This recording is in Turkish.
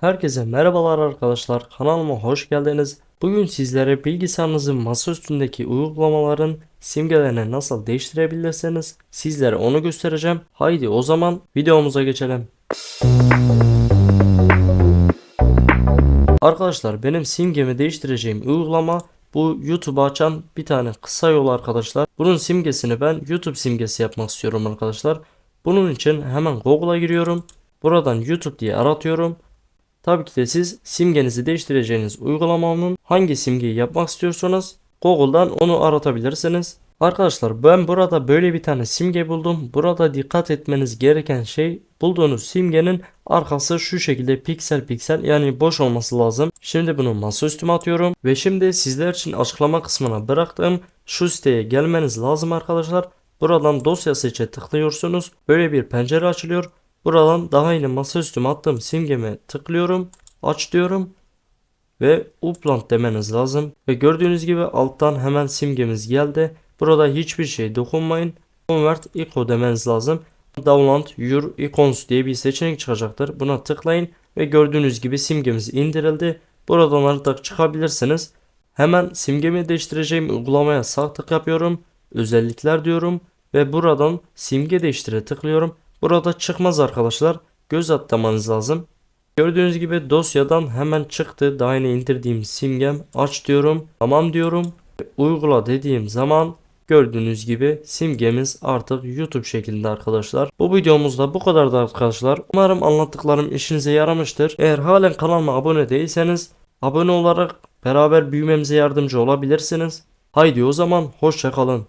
Herkese merhabalar arkadaşlar kanalıma hoş geldiniz. Bugün sizlere bilgisayarınızın masa üstündeki uygulamaların simgelerini nasıl değiştirebilirsiniz sizlere onu göstereceğim. Haydi o zaman videomuza geçelim. Arkadaşlar benim simgemi değiştireceğim uygulama bu YouTube'u açan bir tane kısa yol arkadaşlar. Bunun simgesini ben YouTube simgesi yapmak istiyorum arkadaşlar. Bunun için hemen Google'a giriyorum. Buradan YouTube diye aratıyorum. Tabii ki de siz simgenizi değiştireceğiniz uygulamanın hangi simgeyi yapmak istiyorsanız Google'dan onu aratabilirsiniz. Arkadaşlar ben burada böyle bir tane simge buldum. Burada dikkat etmeniz gereken şey bulduğunuz simgenin arkası şu şekilde piksel piksel yani boş olması lazım. Şimdi bunu masaüstüme atıyorum ve şimdi sizler için açıklama kısmına bıraktığım şu siteye gelmeniz lazım arkadaşlar. Buradan dosya seçe tıklıyorsunuz. Böyle bir pencere açılıyor. Buradan daha yeni masaüstüme attığım simgeme tıklıyorum. Aç diyorum. Ve upload demeniz lazım. Ve gördüğünüz gibi alttan hemen simgemiz geldi. Burada hiçbir şey dokunmayın. Convert Eco demeniz lazım. Download Your Icons diye bir seçenek çıkacaktır. Buna tıklayın ve gördüğünüz gibi simgemiz indirildi. Buradan artık çıkabilirsiniz. Hemen simgemi değiştireceğim uygulamaya sağ tık yapıyorum. Özellikler diyorum ve buradan simge değiştire tıklıyorum. Burada çıkmaz arkadaşlar. Göz atlamanız lazım. Gördüğünüz gibi dosyadan hemen çıktı. Daha yeni indirdiğim simgem. Aç diyorum. Tamam diyorum. Uygula dediğim zaman gördüğünüz gibi simgemiz artık YouTube şeklinde arkadaşlar. Bu videomuzda bu kadardı arkadaşlar. Umarım anlattıklarım işinize yaramıştır. Eğer halen kanalıma abone değilseniz abone olarak beraber büyümemize yardımcı olabilirsiniz. Haydi o zaman hoşçakalın.